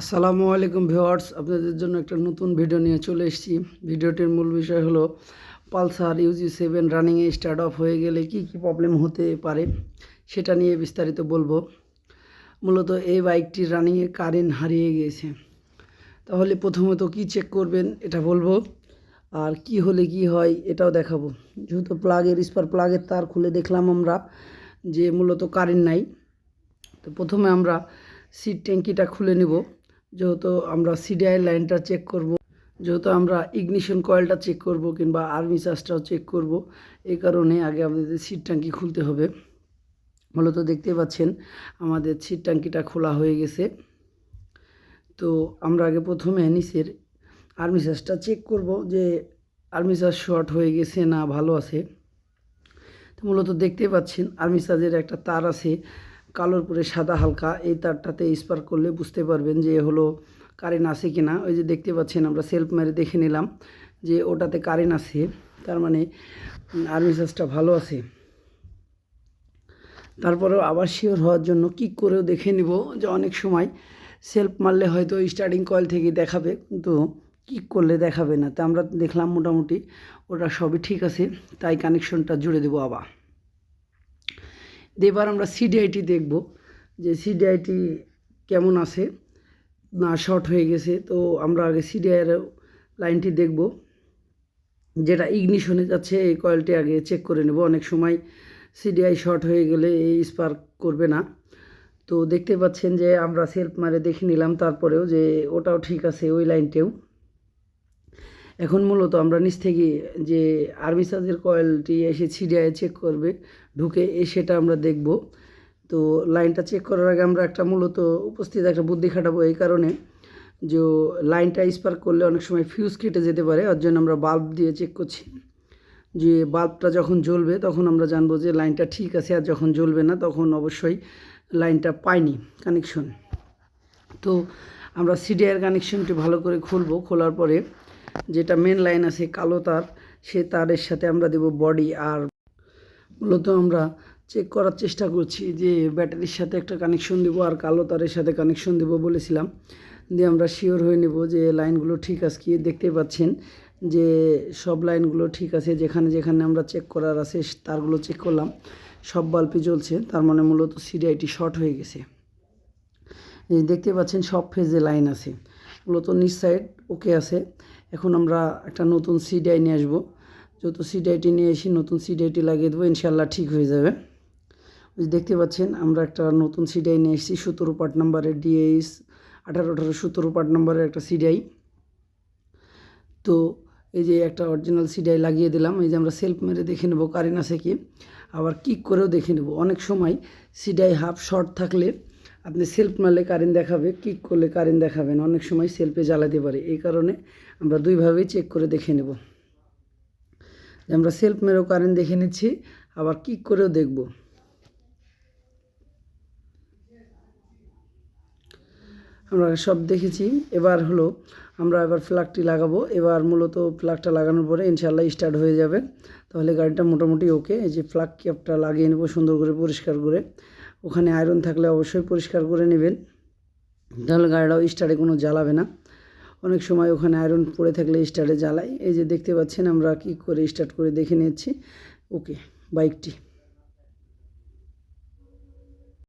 আসসালামু আলাইকুম ভিউয়ার্স, আপনাদের জন্য একটা নতুন ভিডিও নিয়ে চলে এসেছি। ভিডিওটির মূল বিষয় হলো, পালসার ইউজি সেভেন রানিংয়ে স্টার্ট অফ হয়ে গেলে কি কি প্রবলেম হতে পারে সেটা নিয়ে বিস্তারিত বলব। মূলত এই বাইকটির রানিংয়ে কারেন্ট হারিয়ে গিয়েছে তাহলে প্রথমত কি চেক করবেন, এটা বলব। আর কি হলে কি হয়, এটাও দেখাবো। যেহেতু প্লাগের স্পার প্লাগের তার খুলে দেখলাম আমরা যে মূলত কারেন্ট নাই। তো প্রথমে আমরা সিট ট্যাঙ্কিটা খুলে নিব। যেহেতু আমরা সিডিআই লাইনটা চেক করব, যেহেতু আমরা ইগনিশন কয়েলটা চেক করব কিংবা আর্মি চার্জটাও চেক করব, এই কারণে আগে আমাদের সিট ট্যাঙ্কি খুলতে হবে। মূলত দেখতে পাচ্ছেন আমাদের সিট ট্যাঙ্কিটা খোলা হয়ে গেছে। তো আমরা আগে প্রথমে নিচের আর্মি চার্জটা চেক করব যে আর্মি চার্জ শর্ট হয়ে গেছে না ভালো আছে। তো মূলত দেখতে পাচ্ছেন আর্মি চার্জের একটা তার আছে। কালোর পরে সাদা হালকা, এই তারটাতে স্পার্ক করলে বুঝতে পারবেন যে হলো কারেন্ট আছে কি না ওই যে দেখতে পাচ্ছেন, আমরা সেলফ মেরে দেখে নিলাম যে ওটাতে কারেন্ট আছে, তার মানে আর্মি চার্জটা ভালো আছে। তারপরেও আবার শিওর হওয়ার জন্য কিক করেও দেখে নিব যে অনেক সময় সেলফ মারলে হয়তো স্টার্টিং কয়েল থেকে দেখাবে, কিন্তু কিক করলে দেখাবে না। তা আমরা দেখলাম মোটামুটি ওটা সবই ঠিক আছে, তাই কানেকশনটা জুড়ে দেবো আবার। এবার আমরা সিডিআইটি দেখব, যে সিডিআইটি কেমন আছে, না শর্ট হয়ে গেছে, তো আমরা আগে সিডিআইয়ের লাইনটি দেখব, যেটা ইগনিশনে যাচ্ছে, এই কয়েলটি আগে চেক করে নেব, অনেক সময় সিডিআই শর্ট হয়ে গেলে এই স্পার্ক করবে না, তো দেখতে পাচ্ছেন যে আমরা সেলফ মারে দেখে নিলাম, তারপরেও যে ওটাও ঠিক আছে, ওই লাইনটেও। এখন মূলত আমরা নিচ থেকে যে আর্মি চার্জের কয়েলটি এসে ছিডিয়ায় চেক করবে, ঢুকে এ সেটা আমরা দেখব। তো লাইনটা চেক করার আগে আমরা একটা মূলত উপস্থিত একটা বুদ্ধি খাটাবো এই কারণে, যে লাইনটা স্পার্ক করলে অনেক সময় ফিউজ কেটে যেতে পারে ওর জন্য আমরা বাল্ব দিয়ে চেক করছি। যে বাল্বটা যখন জ্বলবে, তখন আমরা জানব যে লাইনটা ঠিক আছে, আর যখন জ্বলবে না, তখন অবশ্যই লাইনটা পাইনি কানেকশন তো আমরা সিডিআর কানেকশনটি ভালো করে খুলবো, খোলার পরে যেটা মেন লাইন আছে, কালো তার, সে তারের সাথে আমরা দেব বডি আর মূলত আমরা চেক করার চেষ্টা করছি যে ব্যাটারির সাথে একটা কানেকশন দেবো আর কালো তারের সাথে কানেকশন দেবো বলেছিলাম। দিয়ে আমরা শিওর হয়ে নেব যে লাইনগুলো ঠিক আছে কি? দেখতে পাচ্ছেন যে সব লাইনগুলো ঠিক আছে, যেখানে যেখানে আমরা চেক করার আছে তারগুলো চেক করলাম, সব বাল্বই জ্বলছে, তার মানে মূলত সিডিআইটি শর্ট হয়ে গেছে। দেখতে পাচ্ছেন সব ফেজে লাইন আছে। মূলত নিচ সাইড ওকে আছে। এখন আমরা একটা নতুন সিডিআই নিয়ে আসব। যত সিডিআইটি নিয়ে এসে নতুন সিডিআইটি লাগিয়ে দেবো ইনশাল্লাহ ঠিক হয়ে যাবে। দেখতে পাচ্ছেন, আমরা একটা নতুন সিডিআই নিয়ে এসেছি সতেরো পার্ট নাম্বারের ডিএইস আঠারো আঠারো, সতেরো পার্ট নাম্বারের একটা সিডিআই তো এই যে একটা অরিজিনাল সিডিআই লাগিয়ে দিলাম, এই যে আমরা সেলফ মেরে দেখে নেব, কারেন্ট আছে কি? আবার কিক করেও দেখে নেব। অনেক সময় সিডিআই হাফ শর্ট থাকলে আপনি সেলফ মারলে কারেন্ট দেখাবে কিক করলে কারেন্ট দেখাবেন অনেক সময় সেলফে জ্বালাতে পারে। এই কারণে আমরা দুইভাবেই চেক করে দেখে নেব। আমরা সেলফ মেরেও কারেন্ট দেখে নিচ্ছি, আবার কিক করেও দেখব। আমরা সব দেখেছি। এবার হলো আমরা এবার ফ্ল্যাগটি লাগাবো। এবার মূলত ফ্ল্যাগটা লাগানোর পরে ইনশাল্লাহ স্টার্ট হয়ে যাবে। তাহলে গাড়িটা মোটামুটি ওকে এই যে ফ্ল্যাগ ক্যাপটা লাগিয়ে নেব সুন্দর করে, পরিষ্কার করে। ওখানে আয়রন থাকলে অবশ্যই পরিষ্কার করে নেবেন। তাহলে গাড়িটাও স্টারে কোনো জ্বালাবে না। অনেক সময় ওখানে আয়রন পড়ে থাকলে স্টারে জ্বালায় এই যে দেখতে পাচ্ছেন আমরা কি করে স্টার্ট করে দেখে নিচ্ছি। ওকে বাইকটি